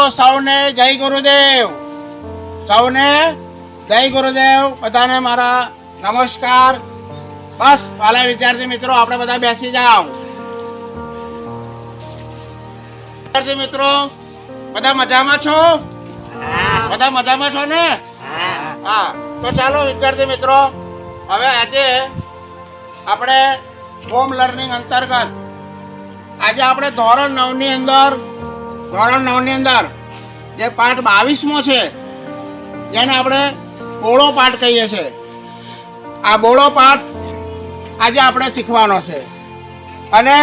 મિત્રો સૌને જય ગુરુદેવ. સૌને જય ગુરુદેવ. બધાને મારા નમસ્કાર. બસ વાલા વિદ્યાર્થી મિત્રો આપણે બધા બેસી જાઓ. વિદ્યાર્થી મિત્રો બધા મજામાં છો? બધા મજામાં છો ને? હા. તો ચાલો વિદ્યાર્થી મિત્રો હવે આજે આપણે હોમ લર્નિંગ અંતર્ગત આજે આપણે ધોરણ નવની અંદર ધોરણ નવની અંદર, જે પાઠ બાવીસમો છે, જેને આપણે બોળો પાઠ કહીએ છીએ. આ બોળો પાઠ આજે આપણે શીખવાનો છે. અને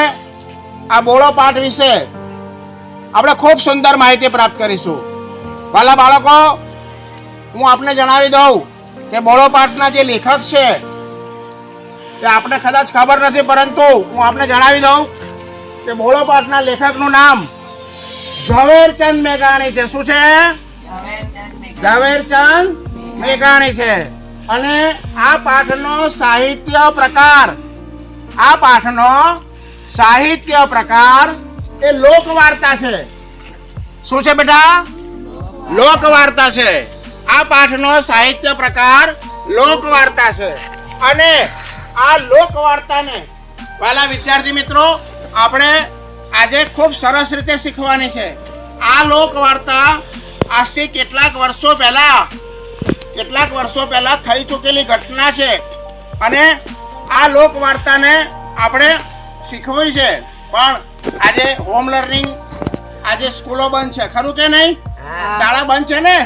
આ બોળો પાઠ વિશે આપણે ખૂબ સુંદર માહિતી પ્રાપ્ત કરીશું. વાલા બાળકો, હું આપને જણાવી દઉં કે બોળો પાઠના જે લેખક છે તે આપણે કદાચ ખબર નથી, પરંતુ હું આપને જણાવી દઉં કે બોળો પાઠના લેખકનું નામ ઝવેરચંદ મેઘાણી છે. શું છે? ઝવેરચંદ મેઘાણી છે. અને આ પાઠનો સાહિત્ય પ્રકાર, આ પાઠનો સાહિત્ય પ્રકાર એ લોકવાર્તા છે. શું છે બેટા? લોકવાર્તા છે. આ પાઠનો સાહિત્ય પ્રકાર લોકવાર્તા છે. અને આ લોકવાર્તાને, વાલા વિદ્યાર્થી મિત્રો, આપણે આજે ખૂબ સરસ રીતે શીખવાની છે. આ લોકવાર્તા આજથી કેટલાક વર્ષો પહેલા કેટલાક વર્ષો પહેલા થઈ ચૂકેલી ઘટના છે અને આ લોકવાર્તાને આપણે શીખવી છે. પણ આજે હોમ લર્નિંગ આજે સ્કૂલો બંધ છે. ખરું કે નહીં? શાળા બંધ છે ને?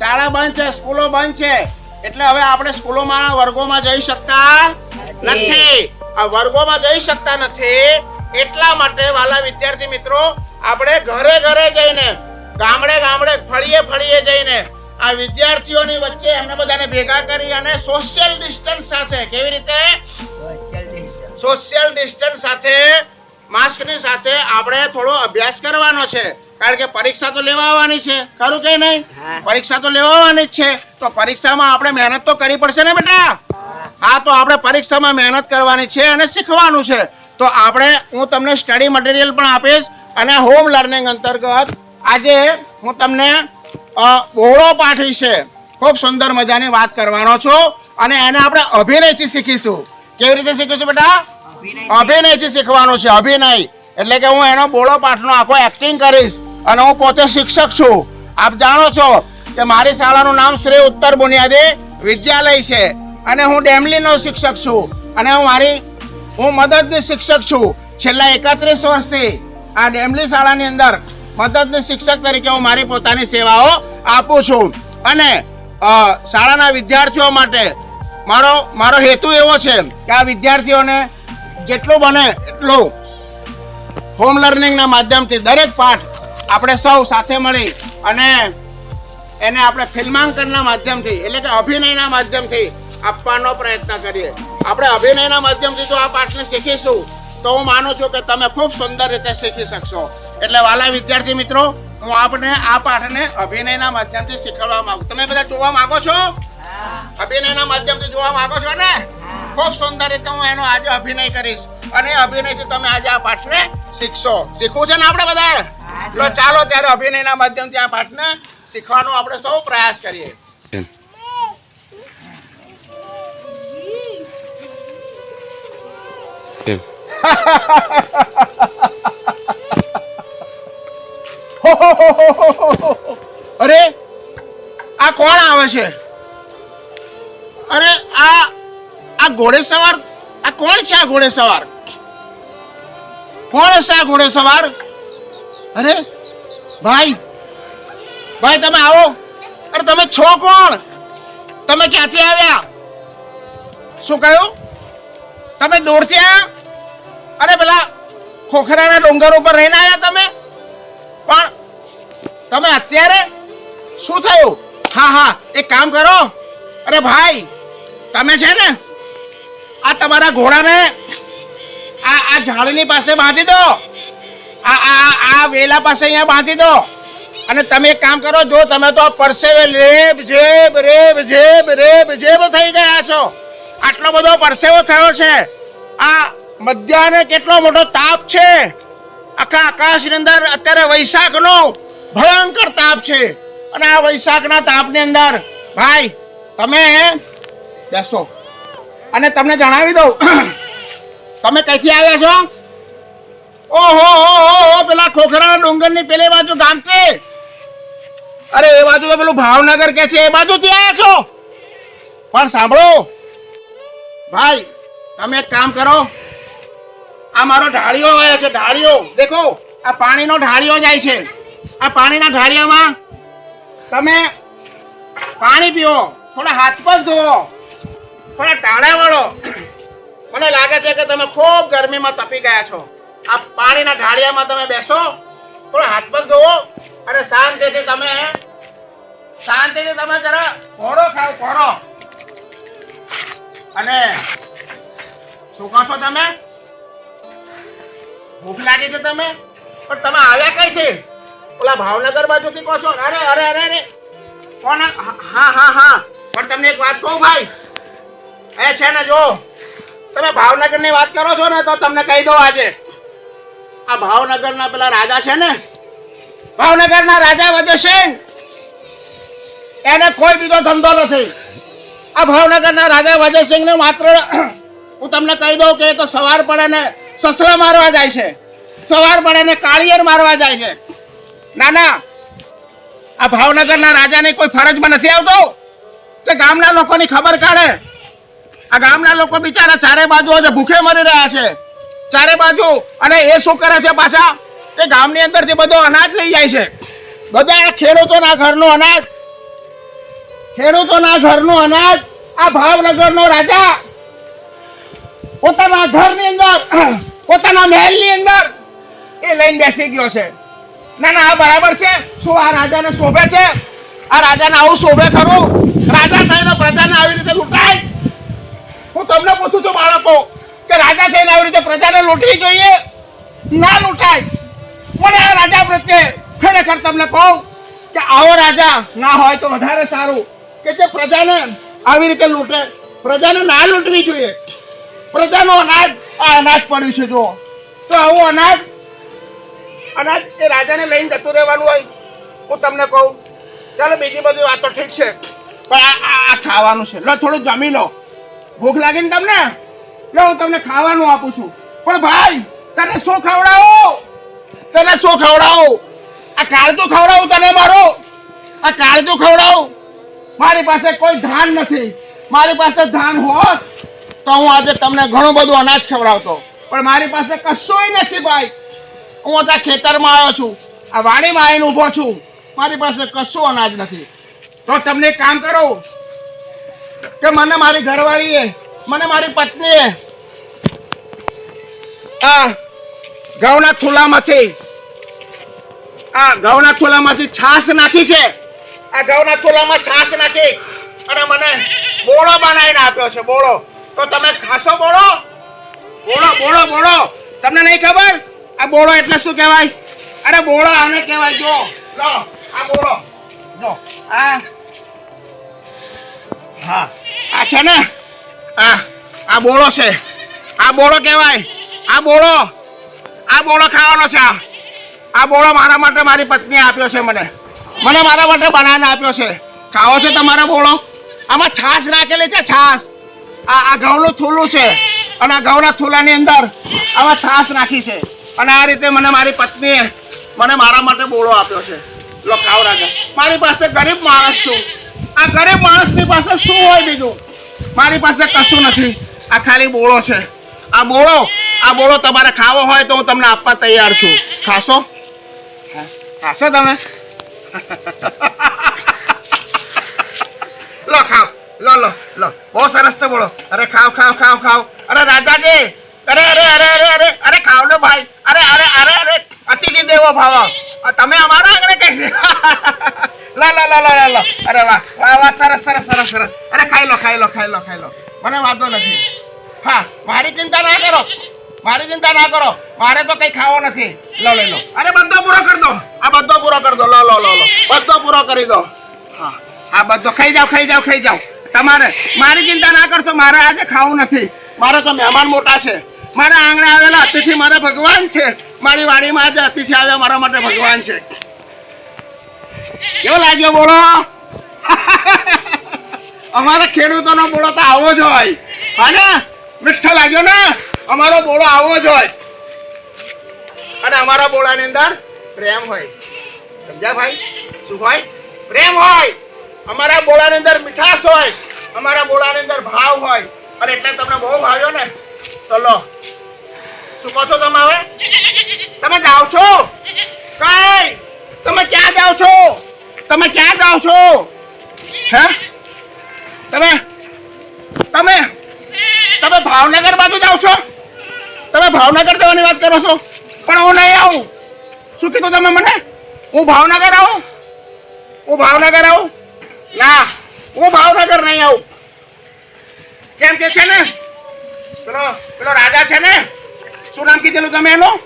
શાળા બંધ છે સ્કૂલો બંધ છે. એટલે હવે આપણે સ્કૂલોમાં વર્ગોમાં જઈ શકતા નથી. આ વર્ગોમાં જઈ શકતા નથી. એટલા માટે વાલા વિદ્યાર્થી મિત્રો આપણે ઘરે ઘરે જઈને ગામડે ગામડે ફળીએ ફળીએ જઈને આ વિદ્યાર્થીઓની વચ્ચે એમને બધાને ભેગા કરી અને સોશિયલ ડિસ્ટન્સ સાથે કેવી રીતે? સોશિયલ ડિસ્ટન્સ સાથે માસ્કની સાથે આપણે થોડો અભ્યાસ કરવાનો છે. કારણ કે પરીક્ષા તો લેવા આવવાની છે. ખરું કે નહીં? પરીક્ષા તો લેવા આવવાની જ છે. તો પરીક્ષામાં આપણે મહેનત તો કરવી પડશે ને બેટા? હા તો આપણે પરીક્ષામાં મહેનત કરવાની છે અને શીખવાનું છે. તો આપણે હું તમને સ્ટડી મટીરિયલ પણ આપીશ અને હોમ લર્નિંગ અંતર્ગત આજે હું તમને બોળો પાઠ વિશે ખૂબ સુંદર મજાની વાત કરવાનો છું અને એને આપણે અભિનયથી શીખીશું. કેવી રીતે શીખીશું બેટા? અભિનયથી શીખવાનું છે અભિનય. એટલે કે હું એનો બોળો પાઠનો આખો એક્ટિંગ કરીશ અને હું પોતે શિક્ષક છું. આપ જાણો છો કે મારી શાળાનું નામ શ્રી ઉત્તર બુનિયાદી વિદ્યાલય છે અને હું ડેમલીનો શિક્ષક છું અને હું મારી હું મદદની શિક્ષક છું. છેલ્લા એકત્રીસ વર્ષથી આ ડેમલી શાળાની અંદર મદદની શિક્ષક તરીકે હું મારી પોતાની સેવાઓ આપું છું. અને શાળાના વિદ્યાર્થીઓ માટે મારો મારો હેતુ એવો છે કે આ વિદ્યાર્થીઓને જેટલું બને એટલું હોમ લર્નિંગના માધ્યમથી દરેક પાઠ આપણે સૌ સાથે મળી અને એને આપણે ફિલ્માંકનના માધ્યમથી એટલે કે અભિનયના માધ્યમથી આપવાનો પ્રયત્ન કરીએ. આપણે અભિનયના માધ્યમથી જો આ પાઠને શીખીશું. તો હું માનું છું કે તમે ખૂબ સુંદર રીતે શીખી શકશો. એટલે વાલા વિદ્યાર્થી મિત્રો હું આપને આ પાઠને અભિનયના માધ્યમથી શીખવાડવા માંગુ તમે બધા જોવા માંગો છો? અભિનયના માધ્યમથી જોવા માંગો છો ને? ખૂબ સુંદર રીતે હું એનો આજે અભિનય કરીશ. અને અભિનયથી તમે આજે આ પાઠને શીખશો. શીખવું છે ને આપણે બધા? તો ચાલો ત્યારે અભિનયના માધ્યમથી આ પાઠને શીખવાનો આપણે સૌ પ્રયાસ કરીએ. અરે, આ કોણ આવે છે? અરે, આ આ ઘોડે સવાર આ કોણ છે આ ઘોડે સવાર કોણ હશે આ ઘોડે સવાર અરે, ભાઈ ભાઈ, તમે આવો. અરે, તમે છો કોણ? તમે ક્યાંથી આવ્યા? શું કહ્યું? તમે દોડથી આવ્યા? અરે પેલા ખોખરાના ડુંગર ઉપર રહીને આવ્યા તમે? પણ તમે અત્યારે શું થયું? હા હા, એક કામ કરો. અરે ભાઈ, તમે છે ને આ તમારા ઘોડાને આ આ ઝાડની પાસે બાંધી દો. આ આ આ વેલા પાસે અહીંયા બાંધી દો. અને તમે એક કામ કરો, જો તમે તો પરસેવે રેબ, જેબ રેબ જેબ રેબ, જેબ થઈ ગયા છો. આટલો બધો પરસેવો થયો છે. આ મધ્યાહને કેટલો મોટો તાપ છે? આખા આકાશની અંદર અત્યારે વૈશાખનો ભયંકર તાપ છે. અને આ વૈશાખના તાપની અંદર, ભાઈ, તમે બેસો. અને તમને જણાવી દઉં, તમે કઈથી આવ્યા છો? ઓહો, હો હો પેલા ખોખરાના ડુંગરની પેલી બાજુ ગામ છે અરે, એ બાજુ તો પેલું ભાવનગર કે છે, એ બાજુથી આવ્યા છો? પણ સાંભળો. ભાઈ, તમે એક કામ કરો. આ મારો ઢાળીઓ આવ્યો છે ઢાળીઓ દેખો, આ પાણીનો ઢાળીઓ જાય છે. આ પાણીના ઢાળિયામાં તમે પાણી પીવો થોડા હાથ પગ ધોવો, થોડા ટાળા વળો. મને લાગે છે કે તમે ખૂબ ગરમીમાં તપી ગયા છો. આ પાણીના ઢાળિયામાં તમે બેસો, થોડા હાથ પગ ધોવો અને શાંતિથી તમે શાંતિથી તમે જરા ઘોડો ખાવ ઘોડો અને શું કહો છો તમે? ભૂખ લાગી છે તમે? પણ તમે આવ્યા કઈ છે? ઓલા ભાવનગર બાજુથી કહો છો? અરે અરે અરે અરે. કોણ? હા હા હા પણ તમને એક વાત કહું ભાઈ. એ છે ને, જો. તમે ભાવનગરની વાત કરો છો ને, તો તમને કહી દઉં આજે. આ ભાવનગર ના પેલા રાજા છે ને? ભાવનગર ના રાજા વજયસિંહ એને કોઈ બીજો ધંધો નથી. આ ભાવનગર ના રાજા વજયસિંહ ને માત્ર હું તમને કહી દઉં કે એ તો સવાર પડે ને સસરા મારવા જાય છે. સવાર પડે ને કાળિયર મારવા જાય છે. ના ના. આ ભાવનગરના રાજાને કોઈ ફરજમાં નથી આવતો? કે ગામના લોકોની ખબર કાઢે? આ ગામના લોકો બિચારા ચારે બાજુ આજે ભૂખે મરી રહ્યા છે. ચારે બાજુ અને એ શું કરે છે પાછા? એ ગામની અંદરથી બધો અનાજ લઈ જાય છે. બધા ખેડૂતોના ઘરનું અનાજ. ખેડૂતોના ઘરનું અનાજ. આ ભાવનગરનો રાજા. પોતાના ઘરની અંદર, પોતાના મહેલની અંદર એ લઈને બેસી ગયો છે. ના ના, આ બરાબર છે. શું આ રાજાને શોભે છે? આ રાજાને આવું શોભે ખરું? રાજા થઈને પ્રજાને આવી રીતે લૂંટાય? હું તમને પૂછું છું બાળકો, કે રાજા થઈને આવી રીતે પ્રજાને લૂંટવી જોઈએ? ના લૂંટાય. મને આ રાજા પ્રત્યે ખરેખર તમને કહું કે આવો રાજા ના હોય તો વધારે સારું કે જે પ્રજાને આવી રીતે લૂંટે. પ્રજાને ના લૂંટવી જોઈએ. પ્રજાનો અનાજ, આ અનાજ પડ્યું છે, જો. તો આવું અનાજ અનાજ એ રાજાને લઈને જતું રહેવાનું હોય. હું તમને કહું, ચાલો બીજી બધી વાતો ઠીક છે. પણ આ ખાવાનું છે. લો, થોડું જમી લો. ભૂખ લાગે ને તમને? લો, હું તમને ખાવાનું આપું છું. પણ ભાઈ, તને શું ખવડાવો? તને શું ખવડાવો? આ કાળજું ખવડાવું તને મારો? આ કાળજું ખવડાવું? મારી પાસે કોઈ ધાન નથી. મારી પાસે ધાન હોત તો હું આજે તમને ઘણું બધું અનાજ ખવડાવતો. પણ મારી પાસે કશુંય નથી ભાઈ. હું અત્યારે ખેતરમાં આવ્યો છું. આ વાડીમાં આવીને ઊભો છું. મારી પાસે કશું અનાજ નથી. તો તમને કામ કરો. કે મને મારી ઘરવાળીએ, મને મારી પત્નીએ આ ઘઉંના થૂલામાંથી, આ ઘઉંના થૂલામાંથી છાશ નાખી છે. આ ઘઉંના થૂલામાં છાશ નાખી અને મને બોળો બનાવીને આપ્યો છે, બોળો. તો તમે ખાશો બોળો? બોળો બોળો બોળો. તમને નહીં ખબર? આ બોળો એટલે શું કહેવાય? અરે બોળો આને કહેવાય, જો, લો, આ બોળો. જો, આ હા, આ છે ને? આ આ બોળો છે. આ બોળો કહેવાય. આ બોળો. આ બોળો ખાવાનો છે આ. આ બોળો મારા માટે મારી પત્નીએ આપ્યો છે મને. મને મારા માટે બનાવીને આપ્યો છે. ખાવો છે તમારો બોળો? આમાં છાશ રાખેલી છે, છાશ. આ આ ઘઉંનું થૂલું છે. અને આ ઘઉંના થૂલાની અંદર આવા છાશ નાખી છે. અને આ રીતે મને મારી પત્નીએ મને મારા માટે બોળો આપ્યો છે. લો ખાવ રાજા. મારી પાસે ગરીબ માણસ છું. આ ગરીબ માણસની પાસે શું હોય બીજું? મારી પાસે કશું નથી. આ ખાલી બોળો છે. આ બોળો આ બોળો તમારે ખાવો હોય તો હું તમને આપવા તૈયાર છું. ખાશો? ખાશો તમે? લો ખાવ લો લો લો. બહુ સરસ છે બોલો. અરે ખાવ ખાવ ખાવ ખાવ. અરે રાજાજી. અરે અરે અરે અરે અરે અરે ખાવ લો ભાઈ. અરે અરે અરે અરે. અતિથિ દેવો ભાવ. તમે અમારા આંગણે કઈ લા લા લા લા લા અરે વાહ વાહ વાહ, સરસ સરસ સરસ સરસ. અરે ખાઈ લો ખાઈ લો ખાઈ લો ખાઈ લો. મને વાંધો નથી. હા, મારી ચિંતા ના કરો. મારી ચિંતા ના કરો. મારે તો કઈ ખાવો નથી. લો લઈ લો. અરે બધો પૂરો કરી દો. આ બધો પૂરો કરી દો. લો લો લો લો. બધો પૂરો કરી દો. હા, આ બધો ખાઈ જાઓ ખાઈ જાઓ ખાઈ જાઓ. તમારે મારી ચિંતા ના કરશો, મારે આજે ખાવું નથી. મારે તો મહેમાન મોટા છે. મારા આંગણે આવેલા અતિથિ મારા ભગવાન છે. મારી વાડીમાં આજે અતિથિ આવ્યા મારા માટે ભગવાન છે. કેવો લાગ્યો બોલો? અમારા ખેડૂતોનો બોલો તો આવો જ હોય. હા ને? મીઠો લાગ્યો ને? અમારો બોલો આવો જ હોય. અને અમારા બોલાની અંદર પ્રેમ હોય. સમજ્યા ભાઈ? શું હોય પ્રેમ હોય. અમારા બોળાની અંદર મીઠાશ હોય, અમારા બોળાની અંદર ભાવ હોય, અને એટલે તમને બહુ ભાવ્યો ને? તો લો. શું કહો છો તમે હવે? તમે જાઓ છો? કઈ? તમે ક્યાં જાઓ છો? તમે ક્યાં જાઓ છો? હે? તમે? તમે? તમે ભાવનગર બાજુ જાઓ છો? તમે ભાવનગર જવાની વાત કરો છો? પણ હું નહીં આવું. શું કીધું તમે મને? હું ભાવનગર આવું? હું ભાવનગર આવું? ના, હું ભાવનગર નહીં આવું. કેમ કે છે ને, પેલો પેલો રાજા છે ને, શું નામ કીધેલું તમે એનું?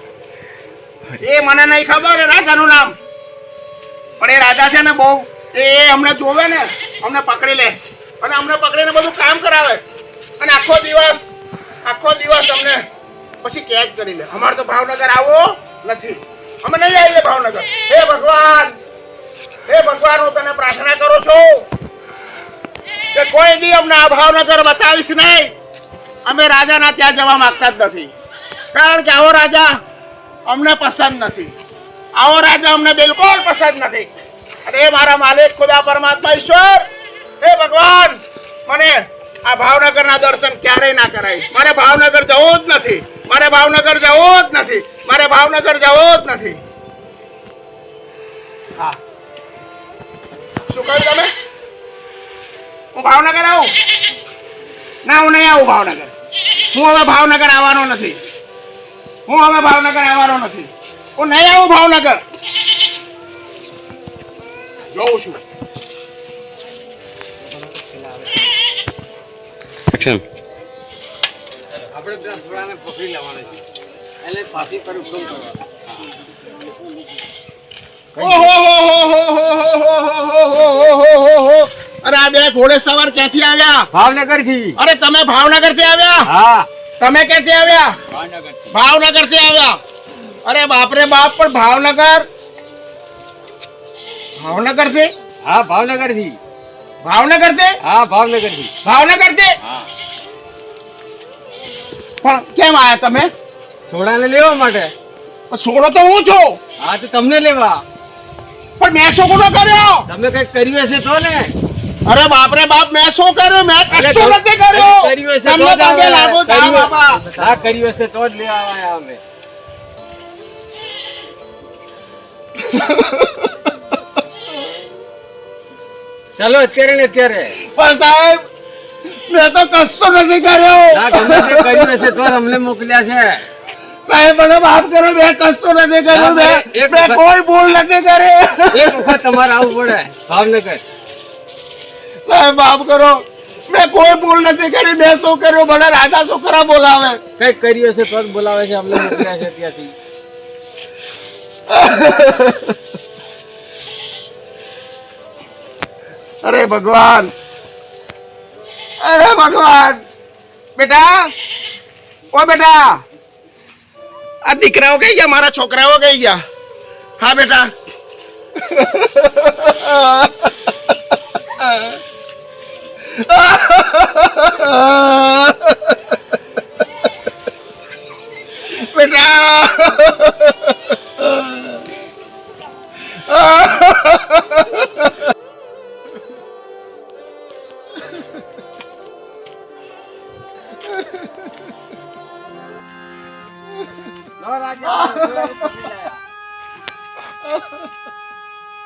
એ મને નહીં ખબર રાજાનું નામ. પણ એ રાજા છે ને બહુ, એ અમને જોવે ને, અમને પકડી લે. અને અમને પકડીને બધું કામ કરાવે. અને આખો દિવસ આખો દિવસ અમને પછી કેદ કરી લે. અમારે તો ભાવનગર આવો નથી. અમે નહીં આવીએ ભાવનગર. હે ભગવાન! હે ભગવાન, હું તને પ્રાર્થના કરું છું કે કોઈ દી અમને આ ભાવનગર બતાવીશ નહીં. અમે રાજાના ત્યાં જવા માંગતા જ નથી. કારણ કે આવો રાજા અમને પસંદ નથી. આવો રાજા અમને બિલકુલ પસંદ નથી. અને મારા માલિક ખુદા પરમાત્મા ઈશ્વર. હે ભગવાન, મને આ ભાવનગરના દર્શન ક્યારેય ના કરાય. મારે ભાવનગર જવું જ નથી. મારે ભાવનગર જવું જ નથી. મારે ભાવનગર જવું જ નથી. હા. શું કહ્યું તમે? હું ભાવનગર આવું. ના હું નહીં આવું ભાવનગર. હું હવે ભાવનગર આવવાનો નથી. હું હવે ભાવનગર આવવાનો નથી. હું નહીં આવું ભાવનગર. જોઉં છું. આપણે ત્યાં થોડાને પકડી લેવાના છે. એટલે ફાંસી પર હુકમ કરવાનો. અરે આ બે ઘોડે સવાર ક્યાંથી આવ્યા ભાવનગરથી અરે તમે ભાવનગરથી આવ્યા હા તમે ક્યાંથી આવ્યા ભાવનગર ભાવનગરથી આવ્યા અરે બાપરે બાપ પણ ભાવનગર ભાવનગરથી હા ભાવનગરથી ભાવનગરથી હા ભાવનગરથી ભાવનગરથી પણ કેમ આયા તમે સોડાને લેવા માટે સોડો તો હું છું હા તો તમને લેવા પણ મેં શું ગુનો કર્યો? તમે કઈ કર્યું હશે તો ને. અરે બાપરે બાપ મેં શું કર્યું? મેં કશું નથી કર્યું. તમને પગે. લાગુ બાપા. આ કર્યું હશે તો જ લેવા આવ્યા અમે ચાલો અત્યારે ને અત્યારે. પણ સાહેબ મેં તો કશું નથી કર્યો. કર્યું હશે તો અમને મોકલ્યા છે. સાહેબ મને માફ કરો મેં કશું નથી કર્યું ના, મેં એક મેં વખત- કોઈ ભૂલ નથી કરી એક વખત તમારે આવવું પડે ભાવનગર સાહેબ માફ કરો મેં કોઈ ભૂલ નથી કરી મેં શું કર્યું મને રાજા છોકરા બોલાવે કંઈક કર્યું હશે તો જ બોલાવે છે અમને મોકલ્યા છે ત્યાંથી અરે ભગવાન અરે ભગવાન બેટા ઓ બેટા આ દીકરાઓ કઈ ગયા? મારા છોકરાઓ કઈ ગયા? હા બેટા. બેટા.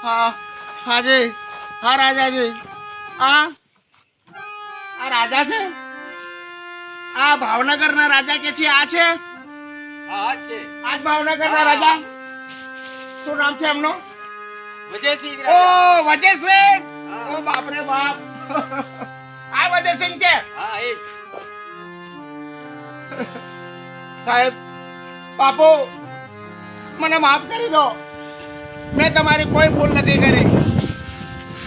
હા હાજી હા રાજાજી આ આ રાજા છે? આ ભાવનગરના રાજા કે છે? આ છે? આજ ભાવનગર ના ભાવનગરના રાજા? શું નામ છે એમનું? વિજયસિંહ ઓ. વજયસિંહ. ઓ બાપરે બાપ. આ વજયસિંહ કે? હા એ સાહેબ બાપુ મને માફ કરી દો. મેં તમારી કોઈ ભૂલ નથી કરી.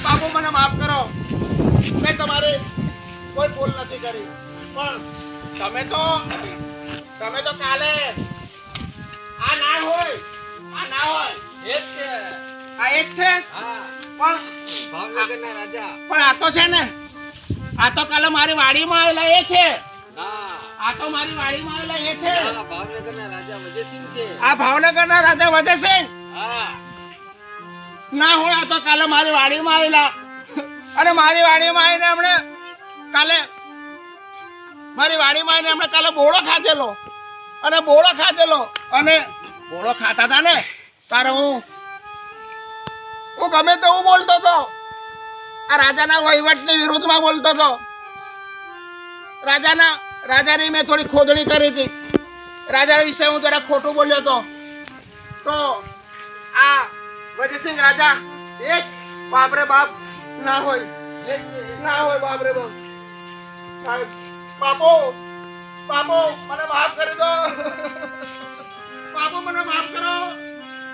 બાપુ મને માફ કરો. મેં તમારી કોઈ ભૂલ નથી કરી. પણ તમે તો તમે તો કાલે આ ના હોય આ ના હોય. એ જ છે. આ એક છે? પણ ભાવનગરના રાજા. પણ આ તો છે ને આ તો કાલે મારી વાડીમાં આવેલા એ છે. આ તો મારી વાડીમાં આવેલા એ છે. ભાવનગરના રાજા વધે છે. આ ભાવનગરના રાજા વધેસિંહ હા. ના હોય તો કાલે મારી વાડીમાં આવેલા. અને મારી વાડીમાં આવીને એમણે કાલે મારી વાડીમાં આવીને એમણે કાલે બોળો ખાધેલો. અને બોળો ખાધેલો. અને બોળો ખાતા હતા ને? તારે હું હું ગમે તેવું બોલતો હતો આ રાજાના વહીવટની વિરુદ્ધમાં બોલતો હતો રાજાના, રાજાની મેં થોડી ખોદણી કરી હતી. રાજા વિશે હું જરા ખોટું બોલ્યો હતો તો આ વજયસિંહ રાજા, એક બાપરે બાપ ના હોય એ ના હોય બાપ. સાહેબ, બાપો બાપો, મને માફ કરી દો. બાપો, મને માફ કરો.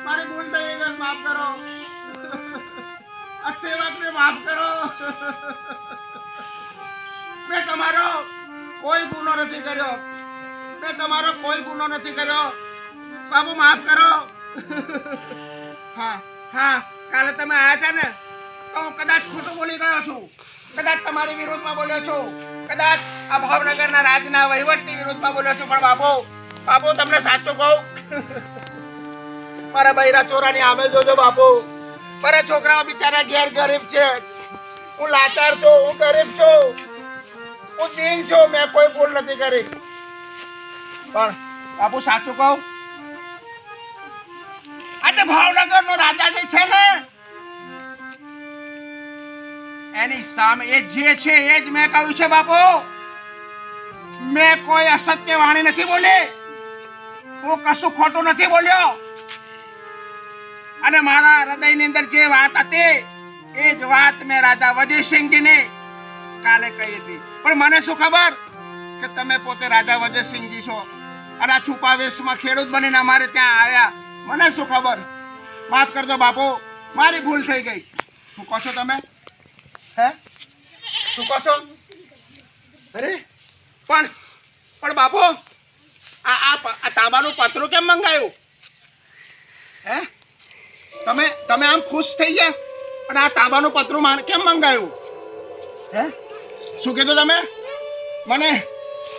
મારી ભૂલ થઈ ગઈ માફ કરો. આ સેવકને માફ કરો. મેં તમારો કોઈ ગુનો નથી કર્યો. મેં તમારો કોઈ ગુનો નથી કર્યો. બાપુ, માફ કરો. હા. હા, કાલે તમે આયા હતા ને, તો હું કદાચ ખોટું બોલી ગયો છું. કદાચ તમારી વિરોધમાં બોલ્યો છું. કદાચ આ ભાવનગરના રાજના વહીવટની વિરોધમાં બોલ્યો છું. પણ બાબો બાપુ, તમને સાચું કહું? મારા બૈરા ચોરાની આમે જોજો બાપુ. મારા છોકરાઓ બિચારા ઘેર ગરીબ છે. હું લાચાર છું, હું ગરીબ છું. હું દીન છું, મેં કોઈ ભૂલ નથી કરી. પણ બાપુ, સાચું કહું? આજે ભાવનગર નો રાજા જે છે ને, એની સામે એ જે છે એ જ મેં કહ્યું છે બાપુ. મેં કોઈ અસત્ય વાણી નથી બોલી. હું કશું ખોટું નથી બોલ્યો. અને મારા હૃદયની અંદર જે વાત હતી, એ જ વાત મેં રાજા વજયસિંહજીને કાલે કહી હતી. પણ મને શું ખબર કે તમે પોતે રાજા વજયસિંહજી છો? અને આ છુપા વેશમાં ખેડૂત બનીને અમારે ત્યાં આવ્યા. મને શું ખબર? માફ કરજો બાપુ, મારી ભૂલ થઈ ગઈ. શું કહો છો તમે? હે? શું કહો છો? અરે, પણ પણ બાપુ, આ આ તાંબાનું પતરું કેમ મંગાયું? હે? તમે તમે આમ ખુશ થઈ ગયા? અને આ તાંબાનું પતરું કેમ મંગાયું? હે? શું કીધું તમે? મને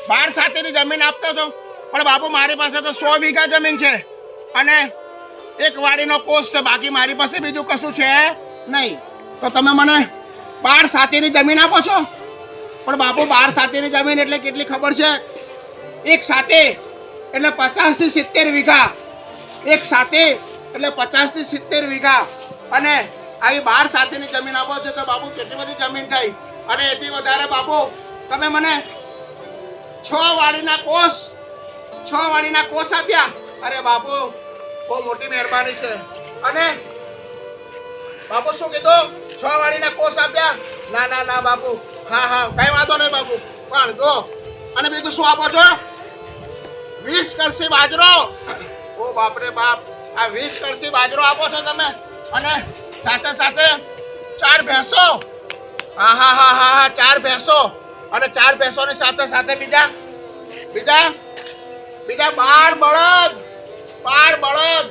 બાર સાથેની જમીન આપતો છો પણ બાપુ, મારી પાસે તો સો વીઘા જમીન છે. અને એક વાડીનો કોષ છે, બાકી મારી પાસે બીજું કશું છે નહીં. તો તમે મને બાર સાથેની જમીન આપો છો? પણ બાપુ, બાર સાથેની જમીન એટલે કેટલી ખબર છે? એક સાથે એટલે પચાસથી સિત્તેર વીઘા. એક સાથે એટલે પચાસથી સિત્તેર વીઘા. અને આવી બાર સાથેની જમીન આપો છો તો બાપુ કેટલી બધી જમીન થઈ? અને એથી વધારે બાપુ, તમે મને છ વાડીના કોષ છ વાડીના કોષ આપ્યા. અરે બાપુ બહુ મોટી મહેરબાની છે. અને બાપુ શું કીધું? છ વાડીના કોષ આપ્યા? ના ના ના, બાપુ. હા હા, કઈ વાંધો નહીં, બાપુ. પણ જો, અને બીજું શું આપો છો? વીસ કરશી બાજરો. ઓ બાપરે બાપ, આ વીસ કરશી બાજરો આપો છો તમે. અને સાથે સાથે ચાર ભેંસો. હા હા હા હા હા, ચાર ભેંસો. અને ચાર ભેંસોની સાથે સાથે બીજા બીજા બીજા બાર બળદ. બાર બળદ.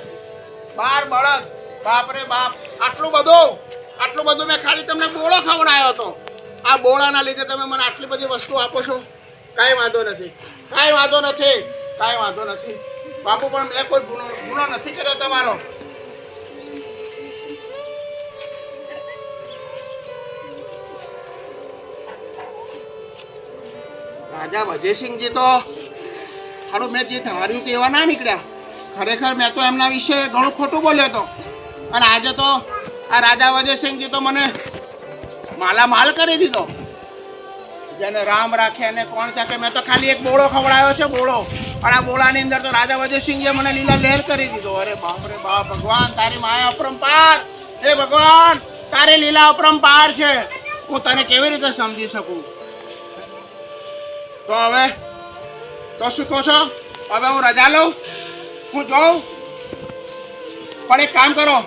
બાર બળદ. બાપ રે બાપ. આટલું બધું. આટલું બધું મેં ખાલી તમને બોળો ખવડાયો હતો. આ બોળાના લીધે તમે મને આટલી બધી વસ્તુ આપો છો? કાંઈ વાંધો નથી. કાંઈ વાંધો નથી. કાંઈ વાંધો નથી. બાપુ, પણ મેં કોઈ ગુનો ગુનો નથી કર્યો તમારો. રાજા વજયસિંહજી તો હારું મેં જે ધાર્યું તે એવા ના નીકળ્યા. ખરેખર મેં તો એમના વિશે ઘણું ખોટું બોલ્યો હતો અને આજે તો આ રાજા વજયસિંહજી તો મને માલામાલ કરી દીધો. જેને રામ રાખે એને કોણ ચાકે, મેં તો ખાલી એક બોળો ખવડાવ્યો છે, બોળો. અને આ બોળાની અંદર તો રાજા વજયસિંહજીએ મને લીલા લહેર કરી દીધો. અરે બાપ રે બાપ, ભગવાન, તારી માયા અપરંપાર. હે ભગવાન, તારી લીલા અપરંપાર છે. હું તને કેવી રીતે સમજી શકું? તો હવે, તો શું કહો છો? હવે હું રજા લઉં? હું જોઉં. પણ એક કામ કરો.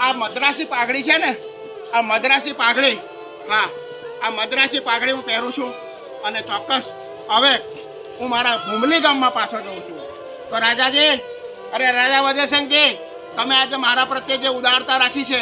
આ મદ્રાસી પાઘડી છે ને, આ મદ્રાસી પાઘડી, હા, આ મદ્રાસી પાઘડી હું પહેરું છું. અને ચોક્કસ હવે હું મારા ભૂમલી ગામમાં પાછો જઉં છું. તો રાજાજી, અરે રાજા વધેશનજી તમે આજે મારા પ્રત્યે જે ઉદારતા રાખી છે,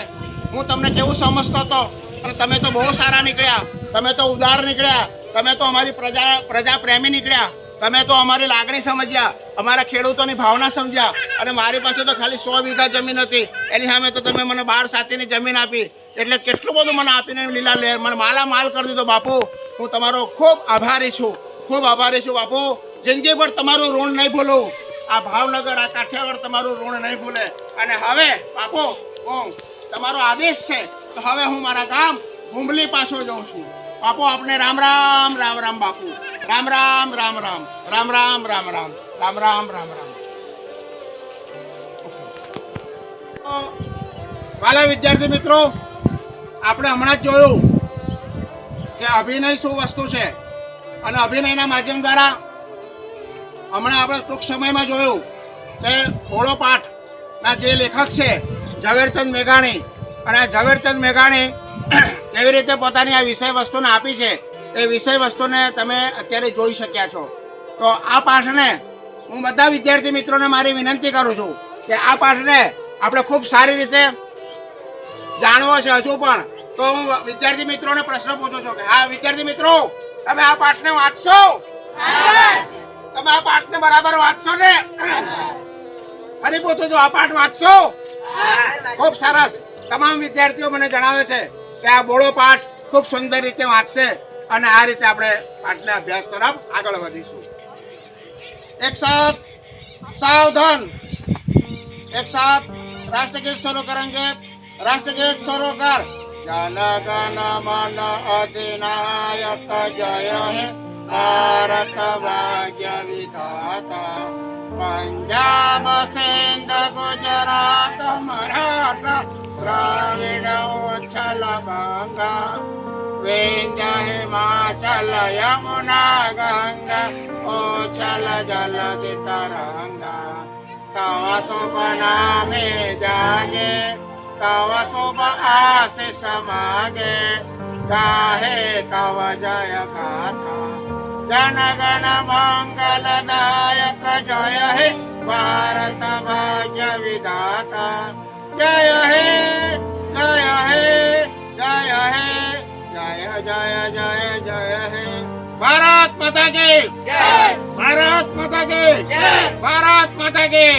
હું તમને કેવું સમજતો હતો? અને તમે તો બહુ સારા નીકળ્યા. તમે તો ઉદાર નીકળ્યા. તમે તો અમારી પ્રજા પ્રજા પ્રેમી નીકળ્યા. તમે તો અમારી લાગણી સમજ્યા. અમારા ખેડૂતોની ભાવના સમજ્યા. અને મારી પાસે તો ખાલી સો વીઘા જમીન હતી. એની સામે તો તમે મને બાર સાથેની જમીન આપી. એટલે કેટલું બધું મને આપીને લીલા લહેર મને માલા માલ કરી દીધો, બાપુ. હું તમારો ખૂબ આભારી છું. ખૂબ આભારી છું, બાપુ. જિંદગી પર તમારું ઋણ નહીં ભૂલું. આ ભાવનગર, આ કાઠિયાવાડ તમારું ઋણ નહીં ભૂલે. અને હવે, બાપુ હું તમારો આદેશ છે. તો હવે હું મારા ગામ હુંબલી પાછો જાઉં છું. બાપુ, આપને રામ રામ રામ રામ, બાપુ. રામ રામ રામ રામ રામ રામ રામ રામ રામ રામ રામ રામ. વાલા વિદ્યાર્થી મિત્રો, આપણે હમણાં જ જોયું કે અભિનય શું વસ્તુ છે અને અભિનયના માધ્યમ દ્વારા હમણાં આપણે ટૂંક સમયમાં જોયું કે ઓળો પાઠના જે લેખક છે, ઝવેરચંદ મેઘાણી. અને ઝવેરચંદ મેઘાણી કેવી રીતે પોતાની આ વિષય વસ્તુને આપી છે એ વિષય વસ્તુને તમે અત્યારે જોઈ શક્યા છો. તો આ પાઠને હું બધા વિદ્યાર્થી મિત્રોને મારી વિનંતી કરું છું કે આ પાઠને આપણે ખૂબ સારી રીતે જાણવો છે હજુ પણ. તો હું વિદ્યાર્થી મિત્રોને પ્રશ્ન પૂછું છું કે હા, વિદ્યાર્થી મિત્રો, તમે આ પાઠને વાંચશો? તમે આ પાઠને બરાબર વાંચશો ને? ફરી પૂછું છું, આ પાઠ વાંચશો? ખૂબ સરસ. તમામ વિદ્યાર્થીઓ મને જણાવે છે કે આ બોળો પાઠ ખૂબ સુંદર રીતે વાંચશે. અને આ રીતે આપણે પાઠના અભ્યાસ તરફ આગળ વધીશું. એક સાથ સાવધાન. એક સાથ રાષ્ટ્રગીત શરૂ કરેंगे રાષ્ટ્રગીત શરૂ કર જન ગણ મન અધિનાયક જય હે ભારત ભાગ્ય વિધાતા. પંજાબ, સિંધ, ગુજરાત, મરાઠા, દ્રાવિડ, ઉચ્છલ ગંગા विद्या हिमाचल यमुना गंगा ओ चल जल तरंगा तव शुभ नामे जागे तव शुभ आशीष मागे गाहे तव जय गाथा जन गण मंगलदायक जय हे भारत भाग्य विधाता जय हे जय हे जय हे જય જય જય જય હે. ભારત માતા કી ભારત માતા કી ભારત માતા કી